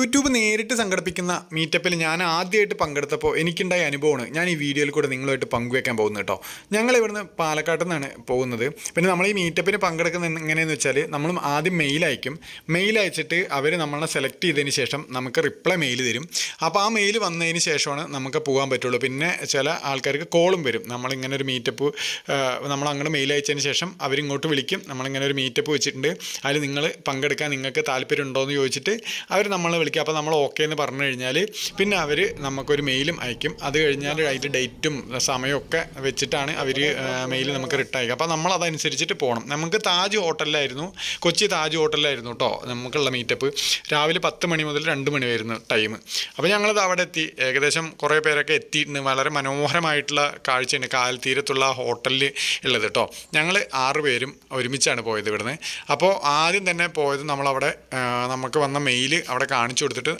YouTube നേരിട്ട് സംഘടിപ്പിക്കുന്ന മീറ്റപ്പിൽ ഞാൻ ആദ്യമായിട്ട് പങ്കെടുത്തപ്പോൾ എനിക്കുണ്ടായ അനുഭവമാണ്. ഞാൻ ഈ വീഡിയോയിൽ കൂടെ നിങ്ങളുമായിട്ട് പങ്കുവെക്കാൻ പോകുന്നത് കേട്ടോ. ഞങ്ങൾ ഇവിടുന്ന് പാലക്കാട് നിന്നാണ് പോകുന്നത്. പിന്നെ നമ്മൾ ഈ മീറ്റപ്പിന് പങ്കെടുക്കുന്ന എങ്ങനെയെന്ന് വെച്ചാൽ നമ്മൾ ആദ്യം മെയിൽ അയക്കും. മെയിൽ അയച്ചിട്ട് അവർ നമ്മളെ സെലക്ട് ചെയ്തതിന് ശേഷം നമുക്ക് റിപ്ലൈ മെയിൽ തരും. അപ്പോൾ ആ മെയിൽ വന്നതിന് ശേഷമാണ് നമുക്ക് പോകാൻ പറ്റുള്ളൂ. പിന്നെ ചില ആൾക്കാർക്ക് കോളും വരും. നമ്മളിങ്ങനെ ഒരു മീറ്റപ്പ് നമ്മൾ അങ്ങോട്ട് മെയിൽ അയച്ചതിന് ശേഷം അവരിങ്ങോട്ട് വിളിക്കും. നമ്മളിങ്ങനെ ഒരു മീറ്റപ്പ് വെച്ചിട്ടുണ്ട്. അതിൽ നിങ്ങൾ പങ്കെടുക്കാൻ നിങ്ങൾക്ക് താല്പര്യം ഉണ്ടോ എന്ന് ചോദിച്ചിട്ട് അവർ നമ്മളെ വിളിക്കും അപ്പോൾ നമ്മൾ ഓക്കെ എന്ന് പറഞ്ഞു കഴിഞ്ഞാൽ പിന്നെ അവർ നമുക്കൊരു മെയിലും അയക്കും. അത് കഴിഞ്ഞാൽ അതിന്റെ ഡേറ്റും സമയമൊക്കെ വെച്ചിട്ടാണ് അവർ മെയിൽ നമുക്ക് റിട്ടേൺ അയക്കുക. അപ്പോൾ നമ്മൾ അതനുസരിച്ചിട്ട് പോകണം. നമുക്ക് താജ് ഹോട്ടലിലായിരുന്നു. കൊച്ചി താജ് ഹോട്ടലിലായിരുന്നു കേട്ടോ നമുക്കുള്ള മീറ്റപ്പ് രാവിലെ പത്ത് മണി മുതൽ രണ്ട് മണി വരുന്നു ടൈം അപ്പോൾ ഞങ്ങളത് അവിടെ എത്തി. ഏകദേശം കുറേ പേരൊക്കെ എത്തിയിട്ടുണ്ട്. വളരെ മനോഹരമായിട്ടുള്ള കാഴ്ചയാണ് കാൽത്തീരത്തുള്ള ഹോട്ടലിൽ ഉള്ളത് കേട്ടോ ഞങ്ങൾ ആറ് പേരും ഒരുമിച്ചാണ് പോയത് ഇവിടുന്ന്. അപ്പോൾ ആദ്യം തന്നെ പോയത് നമ്മളവിടെ നമുക്ക് വന്ന മെയിൽ അവിടെ കാണിച്ചു കൊടുത്തിട്ട്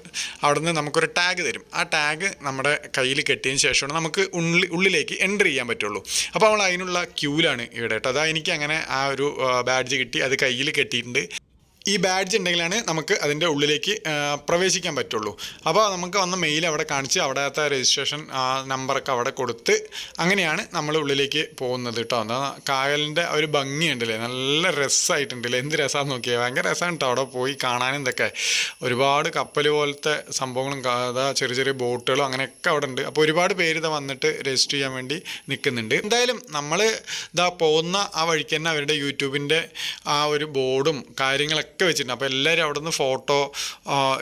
അവിടുന്ന് നമുക്കൊരു ടാഗ് തരും. ആ ടാഗ് നമ്മുടെ കയ്യിൽ കെട്ടിയതിന് ശേഷമാണ് നമുക്ക് ഉള്ളിൽ ഉള്ളിലേക്ക് എന്റർ ചെയ്യാൻ പറ്റുള്ളൂ. അപ്പോൾ നമ്മൾ അതിനുള്ള ക്യൂലാണ് ഇവിടെ കേട്ടോ. അതാ എനിക്ക് അങ്ങനെ ആ ഒരു ബാഡ്ജ് കിട്ടി. അത് കയ്യിൽ കെട്ടിയിട്ടുണ്ട്. ഈ ബാഡ്ജ് ഉണ്ടെങ്കിലാണ് നമുക്ക് അതിന്റെ ഉള്ളിലേക്ക് പ്രവേശിക്കാൻ പറ്റുള്ളൂ. അപ്പോൾ നമുക്ക് വന്ന മെയിൽ അവിടെ കാണിച്ച് അവിടത്തെ രജിസ്ട്രേഷൻ നമ്പറൊക്കെ അവിടെ കൊടുത്ത് അങ്ങനെയാണ് നമ്മൾ ഉള്ളിലേക്ക് പോകുന്നത് കേട്ടോ. എന്താ കായലിന്റെ ഒരു ഭംഗിയുണ്ടല്ലേ നല്ല രസമായിട്ടുണ്ടല്ലേ? എന്ത് രസമാണെന്ന് നോക്കിയാൽ ഭയങ്കര രസമാണ് കേട്ടോ അവിടെ പോയി കാണാനും ഇതൊക്കെ. ഒരുപാട് കപ്പൽ പോലത്തെ സംഭവങ്ങളും അതാ ചെറിയ ചെറിയ ബോട്ടുകളും അങ്ങനെയൊക്കെ അവിടെ ഉണ്ട്. അപ്പോൾ ഒരുപാട് പേര് ഇതാ വന്നിട്ട് രജിസ്റ്റർ ചെയ്യാൻ വേണ്ടി നിൽക്കുന്നുണ്ട്. എന്തായാലും നമ്മൾ ഇതാ പോകുന്ന ആ വഴിക്ക് തന്നെ അവരുടെ യൂട്യൂബിന്റെ ആ ഒരു ബോർഡും കാര്യങ്ങളൊക്കെ വെച്ചിട്ടുണ്ട്. അപ്പോൾ എല്ലാവരും അവിടെ നിന്ന് ഫോട്ടോ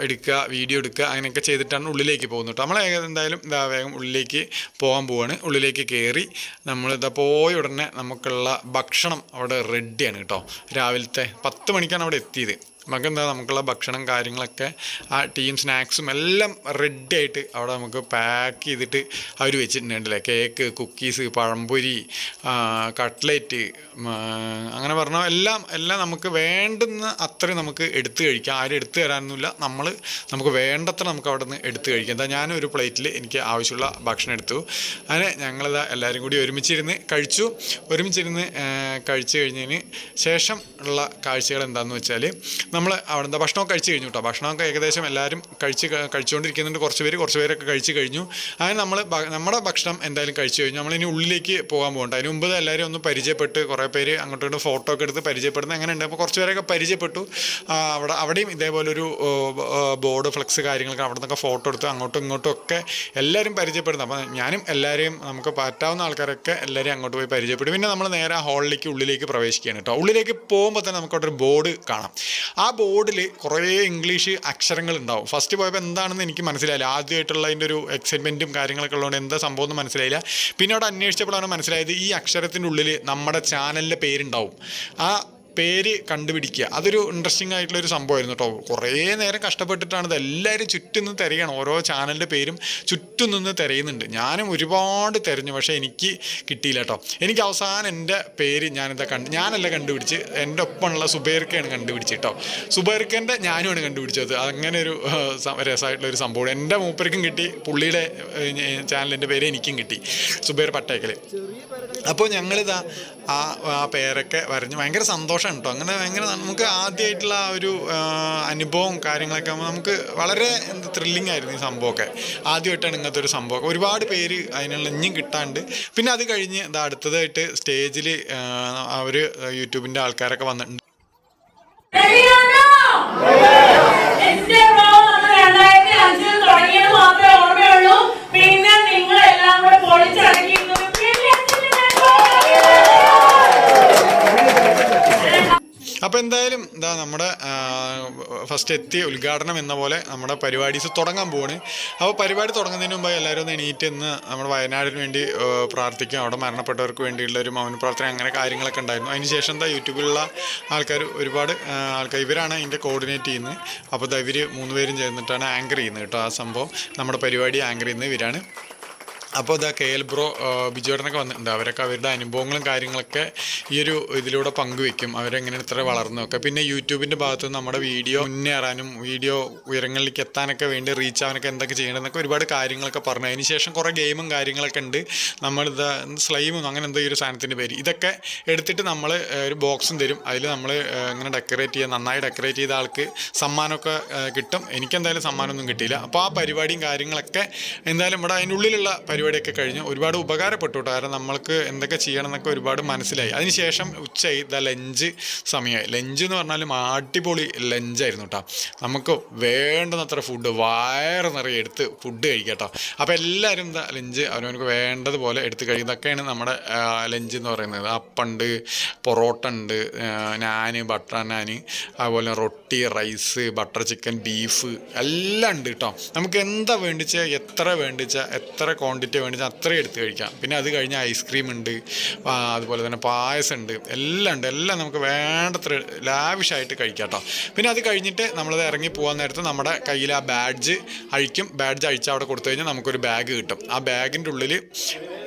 എടുക്കുക വീഡിയോ എടുക്കുക അങ്ങനെയൊക്കെ ചെയ്തിട്ടാണ് ഉള്ളിലേക്ക് പോകുന്നത് നമ്മൾ എന്തായാലും ഇതാ വേഗം ഉള്ളിലേക്ക് പോകാൻ പോവാണ്. ഉള്ളിലേക്ക് കയറി നമ്മൾ ഇതാ പോയ ഉടനെ നമുക്കുള്ള ഭക്ഷണം അവിടെ റെഡിയാണ് കേട്ടോ രാവിലത്തെ പത്ത് മണിക്കാണ് അവിടെ എത്തിയത്. നമുക്ക് എന്താ നമുക്കുള്ള ഭക്ഷണം കാര്യങ്ങളൊക്കെ ആ ടീം സ്നാക്സും എല്ലാം റെഡി ആയിട്ട് അവിടെ നമുക്ക് പാക്ക് ചെയ്തിട്ട് അവർ വെച്ചിട്ടുണ്ടല്ലേ കേക്ക് കുക്കീസ് പഴംപൊരി കട്ട്ലേറ്റ് അങ്ങനെ പറഞ്ഞാൽ എല്ലാം എല്ലാം നമുക്ക് വേണ്ടുന്ന അത്രയും നമുക്ക് എടുത്തു കഴിക്കാം. ആരും എടുത്തു തരാനൊന്നുമില്ല. നമ്മൾ നമുക്ക് വേണ്ടത്ര നമുക്ക് അവിടെ നിന്ന് എടുത്തു കഴിക്കാം. എന്താ ഞാനൊരു പ്ലേറ്റിൽ എനിക്ക് ആവശ്യമുള്ള ഭക്ഷണം എടുത്തു. അങ്ങനെ ഞങ്ങളിതാ എല്ലാവരും കൂടി ഒരുമിച്ചിരുന്ന് കഴിച്ചു. ഒരുമിച്ചിരുന്ന് കഴിച്ചു കഴിഞ്ഞതിന് ശേഷം ഉള്ള കാഴ്ചകൾ എന്താണെന്ന് വെച്ചാൽ നമ്മൾ അവിടെ ഭക്ഷണമൊക്കെ കഴിച്ചു കഴിഞ്ഞു കേട്ടോ ഭക്ഷണമൊക്കെ ഏകദേശം എല്ലാവരും കഴിച്ച് കഴിച്ചുകൊണ്ടിരിക്കുന്നുണ്ട് കുറച്ച് പേര് കുറച്ച് പേരൊക്കെ കഴിച്ച് കഴിഞ്ഞു. അങ്ങനെ നമ്മൾ നമ്മുടെ ഭക്ഷണം എന്തായാലും കഴിച്ചു കഴിഞ്ഞു. നമ്മളിനി ഉള്ളിലേക്ക് പോകാൻ പോകണ്ട. അതിന് മുമ്പ് എല്ലാവരും ഒന്ന് പരിചയപ്പെട്ട്. കുറേ പേര് അങ്ങോട്ടും ഇങ്ങോട്ടും ഫോട്ടോ ഒക്കെ എടുത്ത് പരിചയപ്പെടുന്നത് അങ്ങനെ ഉണ്ട് അപ്പോൾ കുറച്ച് പേരൊക്കെ പരിചയപ്പെട്ടു. അവിടെ അവിടെയും ഇതേപോലെ ഒരു ബോർഡ് ഫ്ലെക്സ് കാര്യങ്ങളൊക്കെ അവിടെ നിന്നൊക്കെ ഫോട്ടോ എടുത്ത് അങ്ങോട്ടും ഇങ്ങോട്ടും ഒക്കെ എല്ലാവരും പരിചയപ്പെടുന്നു. അപ്പോൾ ഞാനും എല്ലാവരെയും നമുക്ക് പറ്റാവുന്ന ആൾക്കാരൊക്കെ എല്ലാവരെയും അങ്ങോട്ട് പോയി പരിചയപ്പെടും. പിന്നെ നമ്മൾ നേരെ ഹാളിലേക്ക് ഉള്ളിലേക്ക് പ്രവേശിക്കുകയാണ് കേട്ടോ ഉള്ളിലേക്ക് പോകുമ്പോൾ തന്നെ നമുക്കവിടെ ഒരു ബോർഡ് കാണാം. ആ ബോർഡിൽ കുറേ ഇംഗ്ലീഷ് അക്ഷരങ്ങൾ ഉണ്ടാവും ഫസ്റ്റ് പോയപ്പോൾ എന്താണെന്ന് എനിക്ക് മനസ്സിലായില്ല. ആദ്യമായിട്ടുള്ള അതിന്റെ ഒരു എക്സൈറ്റ്മെന്റും കാര്യങ്ങളൊക്കെ ഉള്ളതുകൊണ്ട് എന്താ സംഭവം എന്ന് മനസ്സിലായില്ല. പിന്നെ അവിടെ അന്വേഷിച്ചപ്പോഴാണ് മനസ്സിലായത് ഈ അക്ഷരത്തിന്റെ ഉള്ളിൽ നമ്മുടെ ചാനലിന്റെ പേരുണ്ടാവും. ആ പേര് കണ്ടുപിടിക്കുക. അതൊരു ഇൻട്രസ്റ്റിംഗ് ആയിട്ടുള്ള ഒരു സംഭവമായിരുന്നു കേട്ടോ. കുറേ നേരം കഷ്ടപ്പെട്ടിട്ടാണ് ഇത് എല്ലാവരും ചുറ്റും നിന്ന് തിരയണം ഓരോ ചാനലിന്റെ പേരും ചുറ്റും നിന്ന് തിരയുന്നുണ്ട്. ഞാനും ഒരുപാട് തിരഞ്ഞു. പക്ഷേ എനിക്ക് കിട്ടിയില്ല കേട്ടോ. എനിക്ക് അവസാനം എന്റെ പേര് ഞാനിതാ കണ്ട് ഞാനല്ല കണ്ടുപിടിച്ച്. എന്റെ ഒപ്പമുള്ള സുബൈർക്കയാണ് കണ്ടുപിടിച്ച് കേട്ടോ. സുബൈർക്കന്റെ ഞാനുമാണ് കണ്ടുപിടിച്ചത്. അങ്ങനെ ഒരു രസമായിട്ടുള്ള ഒരു സംഭവം. എന്റെ മൂപ്പർക്കും കിട്ടി. പുള്ളിയുടെ ചാനലിന്റെ പേര് എനിക്കും കിട്ടി. സുബൈർ പട്ടേക്കൽ അപ്പോൾ ഞങ്ങളിതാ ആ ആ പേരൊക്കെ വരഞ്ഞ് ഭയങ്കര സന്തോഷം കേട്ടോ. അങ്ങനെ ഭയങ്കര നമുക്ക് ആദ്യമായിട്ടുള്ള ആ ഒരു അനുഭവം കാര്യങ്ങളൊക്കെ നമുക്ക് വളരെ എന്താ ത്രില്ലിംഗ് ആയിരുന്നു ഈ സംഭവമൊക്കെ. ആദ്യമായിട്ടാണ് ഇങ്ങനത്തെ ഒരു സംഭവം. ഒരുപാട് പേര് അതിനുള്ള ഇഞ്ഞും കിട്ടാണ്ട്. പിന്നെ അത് കഴിഞ്ഞ് ഇതാ അടുത്തതായിട്ട് സ്റ്റേജിൽ അവർ യൂട്യൂബിന്റെ ആൾക്കാരൊക്കെ വന്നിട്ടുണ്ട് റെഡിയാണോ? എന്റെ ബ്ലോഗ് നമ്മൾ രണ്ടായിരത്തി അഞ്ചിൽ തുടങ്ങിയത് മാത്രമേ ഓർമ്മയുള്ളൂ പിന്നെ നിങ്ങൾ എല്ലാം കൂടെ പൊളിച്ചടക്കിയിരുന്നത് പിന്നെ അപ്പോൾ എന്തായാലും ഇതാ നമ്മുടെ ഫസ്റ്റ് എത്തി ഉദ്ഘാടനം എന്ന പോലെ നമ്മുടെ പരിപാടീസ് തുടങ്ങാൻ പോവാണ്. അപ്പോൾ പരിപാടി തുടങ്ങുന്നതിന് മുമ്പ് എല്ലാവരും ഒന്ന് എണീറ്റ് ഇന്ന് നമ്മുടെ വയനാടിന് വേണ്ടി പ്രാർത്ഥിക്കും. അവിടെ മരണപ്പെട്ടവർക്ക് വേണ്ടിയുള്ള ഒരു മൗന പ്രാർത്ഥന അങ്ങനെ കാര്യങ്ങളൊക്കെ ഉണ്ടായിരുന്നു. അതിന് ശേഷം എന്താ യൂട്യൂബിലുള്ള ആൾക്കാർ ഒരുപാട് ആൾക്കാർ ഇവരാണ് അതിന്റെ കോർഡിനേറ്റ് ചെയ്യുന്നത്. അപ്പോൾ ഇവർ മൂന്ന് പേരും ചേർന്നിട്ടാണ് ആങ്കർ ചെയ്യുന്നത് കേട്ടോ ആ സംഭവം. നമ്മുടെ പരിപാടി ആങ്കർ ചെയ്യുന്നത് ഇവരാണ്. അപ്പോൾ ഇതാ കെ എൽ ബ്രോ ബിജുവേട്ടനൊക്കെ വന്നിട്ടുണ്ട് അവരൊക്കെ അവരുടെ അനുഭവങ്ങളും കാര്യങ്ങളൊക്കെ ഈ ഒരു ഇതിലൂടെ പങ്കുവെക്കും. അവരെങ്ങനെ ഇത്ര വളർന്നൊക്കെ പിന്നെ യൂട്യൂബിന്റെ ഭാഗത്ത് നമ്മുടെ വീഡിയോ മുന്നേറാനും വീഡിയോ ഉയരങ്ങളിലേക്ക് എത്താനൊക്കെ വേണ്ടി റീച്ച് ആവാനൊക്കെ എന്തൊക്കെ ചെയ്യണമെന്നൊക്കെ ഒരുപാട് കാര്യങ്ങളൊക്കെ പറഞ്ഞു. അതിന് ശേഷം കുറേ ഗെയിമും കാര്യങ്ങളൊക്കെ ഉണ്ട്. നമ്മളിത് സ്ലൈമും അങ്ങനെ എന്തോ ഈ ഒരു സാധനത്തിന്റെ പേര്. ഇതൊക്കെ എടുത്തിട്ട് നമ്മൾ ഒരു ബോക്സും തരും. അതിൽ നമ്മൾ ഇങ്ങനെ ഡെക്കറേറ്റ് ചെയ്യുക നന്നായി ഡെക്കറേറ്റ് ചെയ്ത ആൾക്ക് സമ്മാനമൊക്കെ കിട്ടും. എനിക്കെന്തായാലും സമ്മാനമൊന്നും കിട്ടിയില്ല. അപ്പോൾ ആ പരിപാടിയും കാര്യങ്ങളൊക്കെ എന്തായാലും ഇവിടെ അതിനുള്ളിലുള്ള ഉള്ളിലുള്ള പരിപാടിയൊക്കെ കഴിഞ്ഞ് ഒരുപാട് ഉപകാരപ്പെട്ടു കേട്ടോ കാരണം നമ്മൾക്ക് എന്തൊക്കെ ചെയ്യണം എന്നൊക്കെ ഒരുപാട് മനസ്സിലായി. അതിനുശേഷം ഉച്ചയായി. ദ ലഞ്ച് സമയമായി. ലഞ്ച് എന്ന് പറഞ്ഞാലും അടിപൊളി ലഞ്ചായിരുന്നു കേട്ടോ നമുക്ക് വേണ്ടുന്നത്ര ഫുഡ് വയറ് നിറയെ എടുത്ത് ഫുഡ് കഴിക്കാം കേട്ടോ അപ്പോൾ എല്ലാവരും എന്താ ലഞ്ച് അവനവനക്ക് വേണ്ടതുപോലെ എടുത്ത് കഴിക്കുന്നതൊക്കെയാണ് നമ്മുടെ ലഞ്ച് എന്ന് പറയുന്നത്. അപ്പുണ്ട് പൊറോട്ട ഉണ്ട് നാന് ബട്ടർ നാന് അതുപോലെ roti rice butter chicken beef എല്ലാം ഉണ്ട് കേട്ടോ നമുക്ക് എന്താ വേണ്ടിച്ച എത്ര വേണ്ടിച്ച എത്ര ക്വാണ്ടിറ്റി വേണ്ടിച്ച അത്രയും എടുത്ത് കഴിക്കാം. പിന്നെ അത് കഴിഞ്ഞ് ഐസ്ക്രീം ഉണ്ട് അതുപോലെ തന്നെ പായസം ഉണ്ട് എല്ലാം ഉണ്ട്. എല്ലാം നമുക്ക് വേണ്ടത്ര ലാവിഷായിട്ട് കഴിക്കാം കേട്ടോ പിന്നെ അത് കഴിഞ്ഞിട്ട് നമ്മളത് ഇറങ്ങി പോകാൻ നേരത്ത് നമ്മുടെ കയ്യിൽ ആ ബാഡ്ജ് അഴിക്കും. ബാഡ്ജ് അഴിച്ച് അവിടെ കൊടുത്തു കഴിഞ്ഞാൽ നമുക്കൊരു ബാഗ് കിട്ടും. ആ ബാഗിന്റെ ഉള്ളിൽ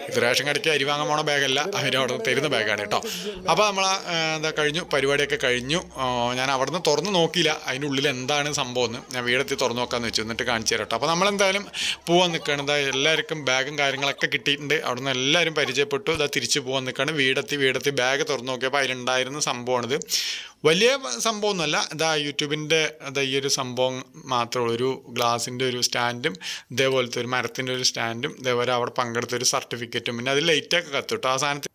ഇത് റേഷൻ കടയ്ക്ക് അരി വാങ്ങാൻ പോണ ബാഗല്ല അവർ അവിടെ തരുന്ന ബാഗാണ് കേട്ടോ അപ്പോൾ നമ്മൾ എന്താ കഴിഞ്ഞു പരിപാടിയൊക്കെ കഴിഞ്ഞു. ഞാൻ അവിടെ നിന്ന് തുറന്ന് നോക്കിയില്ല അതിന്റെ ഉള്ളിൽ എന്താണ് സംഭവം എന്ന്. ഞാൻ വീടെത്തി തുറന്ന് നോക്കാമെന്ന് വെച്ചു. എന്നിട്ട് കാണിച്ചു തരാം കേട്ടോ അപ്പോൾ നമ്മളെന്തായാലും പോകാൻ നിൽക്കുകയാണ് എന്താ എല്ലാവർക്കും ബാഗും കാര്യങ്ങളൊക്കെ കിട്ടിയിട്ടുണ്ട്. അവിടെ നിന്ന് എല്ലാവരും പരിചയപ്പെട്ടു. ഇതാ തിരിച്ചു പോകാൻ നിൽക്കുകയാണ് വീടെത്തി വീടെത്തി ബാഗ് തുറന്ന് നോക്കിയപ്പോൾ അതിലുണ്ടായിരുന്ന സംഭവമാണിത് വലിയ സംഭവമൊന്നുമല്ല. ഇതാ യൂട്യൂബിന്റെ ഇതാ ഈ ഒരു സംഭവം മാത്രമേ ഒരു ഗ്ലാസിന്റെ ഒരു സ്റ്റാൻഡും ഇതേപോലത്തെ ഒരു മരത്തിന്റെ ഒരു സ്റ്റാൻഡും ഇതേപോലെ അവിടെ പങ്കെടുത്ത ഒരു സർട്ടിഫിക്കറ്റും. പിന്നെ അത് ലൈറ്റൊക്കെ കത്തുട്ടോ. ആ സാധനത്തിൽ